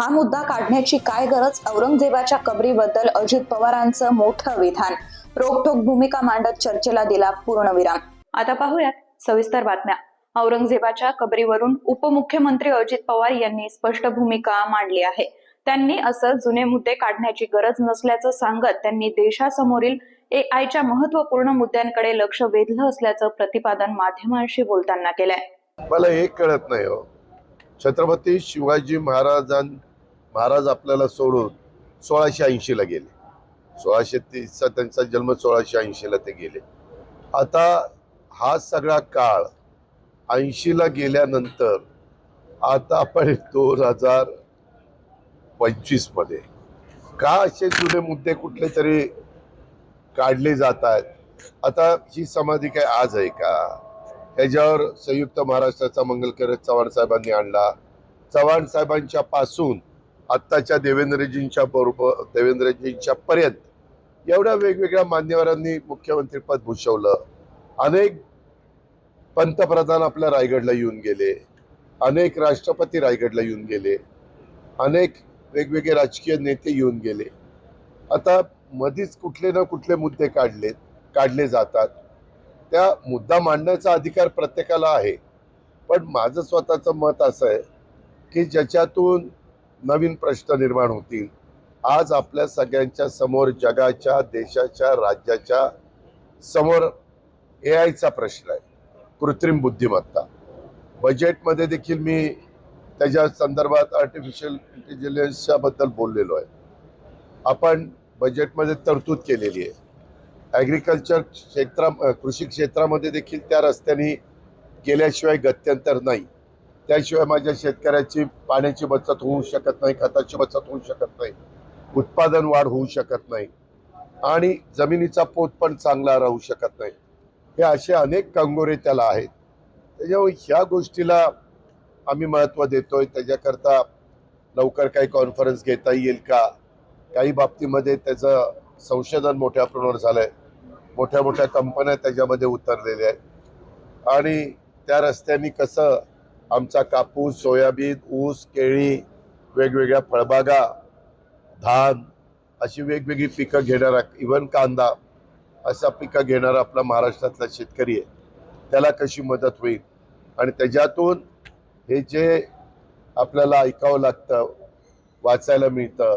हा मुद्दा काढण्याची काय गरज? औरंगजेबाच्या कबरीबद्दल अजित पवारांचं मोठं विधान. रोखोक भूमिका मांडत चर्चेला दिला पूर्णविराम. आता पाहूयात सविस्तर बातम्या. औरंगजेबाच्या कबरीवरून उपमुख्यमंत्री अजित पवार यांनी स्पष्ट भूमिका मांडली आहे. त्यांनी असं जुने मुद्दे काढण्याची गरज नसल्याचं सांगत त्यांनी देशासमोरील ए आयच्या महत्त्वपूर्ण मुद्द्यांकडे लक्ष वेधलं असल्याचं प्रतिपादन माध्यमांशी बोलताना केलंय. मला हे कळत नाही हो. छत्रपती शिवाजी महाराजां महाराज आपल्याला सोडून सोळाशे ऐंशीला गेले. सोळाशे तीसचा त्यांचा जन्म सोळाशे ऐंशीला ते गेले. आता हा सगळा काळ ऐंशीला गेल्यानंतर आता आपण दोन हजार पंचवीसमध्ये का असे जुने मुद्दे कुठले तरी काढले जात आहेत आता ही समाधी काय आज आहे का? ह्याच्यावर संयुक्त महाराष्ट्राचा मंगलकर चव्हाण साहेबांनी आणला. चव्हाण साहेबांच्या पासून आत्ताच्या देवेंद्रजींच्या बरोबर देवेंद्रजींच्या पर्यंत एवढ्या वेगवेगळ्या मान्यवरांनी मुख्यमंत्रीपद भूषवलं. अनेक पंतप्रधान आपल्या रायगडला येऊन गेले. अनेक राष्ट्रपती रायगडला येऊन गेले. अनेक वेगवेगळे राजकीय नेते येऊन गेले. आता मधीच कुठले ना कुठले मुद्दे काढले काढले जातात. त्या मुद्दा मांडण्याचा अधिकार प्रत्येकाला आहे. पण माझं स्वतःचं मत असं आहे की ज्याच्यातून नवीन प्रश्न निर्माण होतील. आज आपल्या सगळ्यांच्या समोर जगाच्या देशाच्या राज्याच्या समोर ए आयचा प्रश्न आहे. कृत्रिम बुद्धिमत्ता. बजेटमध्ये देखील मी त्याच्या संदर्भात आर्टिफिशियल इंटेलिजन्सच्याबद्दल बोललेलो आहे. आपण बजेटमध्ये तरतूद केलेली आहे. ॲग्रिकल्चर क्षेत्रा कृषी क्षेत्रामध्ये देखील त्या रस्त्याने गेल्याशिवाय गत्यंतर नाही. त्याशिवाय माझ्या शेतकऱ्याची पाण्याची बचत होऊ शकत नाही खताची बचत होऊ शकत नाही उत्पादन वाढ होऊ शकत नाही आणि जमिनीचा पोत पण चांगला राहू शकत नाही. हे असे अनेक कंगोरे त्याला आहेत. त्याच्यामुळे ह्या गोष्टीला आम्ही महत्त्व देतोय. त्याच्याकरता लवकर काही कॉन्फरन्स घेता येईल का? काही बाबतीमध्ये त्याचं संशोधन मोठ्या प्रमाणावर झालंय. मोठ्या मोठ्या कंपन्या त्याच्यामध्ये उतरलेल्या आहेत. आणि त्या रस्त्याने कसं आमचा कापूस सोयाबीन ऊस केळी वेगवेगळ्या फळबागा धान अशी वेगवेगळी पिकं घेणारा इवन कांदा असा पिकं घेणारा आपला महाराष्ट्रातला शेतकरी आहे. त्याला कशी मदत होईल? आणि त्याच्यातून हे जे आपल्याला ऐकावं लागतं वाचायला मिळतं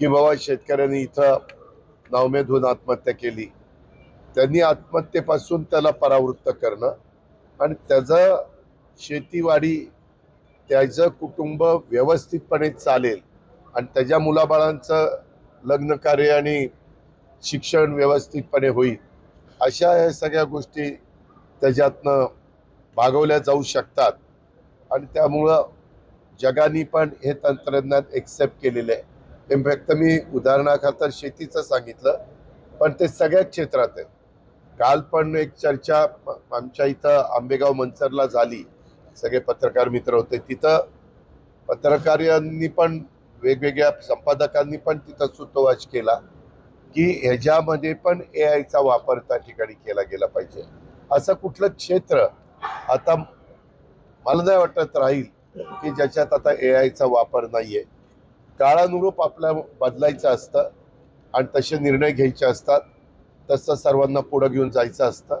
की बाबा शेतकऱ्यांनी इथं नावमेद होऊन आत्महत्या केली त्यांनी आत्महत्येपासून त्याला परावृत्त करणं आणि त्याचं शेतीवाडी त्याचं कुटुंब व्यवस्थितपणे चालेल आणि त्याच्या मुलाबाळांचं लग्न कार्य आणि शिक्षण व्यवस्थितपणे होईल अशा ह्या सगळ्या गोष्टी त्याच्यातनं भागवल्या जाऊ शकतात. आणि त्यामुळं जगाने पण हे तंत्रज्ञान एक्सेप्ट केलेलं आहे. इनफॅक्ट मी उदाहरणाखातर शेतीचं सांगितलं पण ते सगळ्याच क्षेत्रात आहे. काल पण एक चर्चा आमच्या इथं आंबेगाव मंचरला झाली. सगळे पत्रकार मित्र होते तिथं. पत्रकारांनी पण वेगवेगळ्या संपादकांनी पण तिथं सुतोवाच केला की ह्याच्यामध्ये पण ए आयचा वापर त्या ठिकाणी केला गेला पाहिजे. असं कुठलं क्षेत्र आता मला नाही वाटत राहील की ज्याच्यात आता ए आयचा वापर नाहीये. काळानुरूप आपल्या बदलायचं असतं आणि तसे निर्णय घ्यायचे असतात तसं सर्वांना पुढं घेऊन जायचं असतं.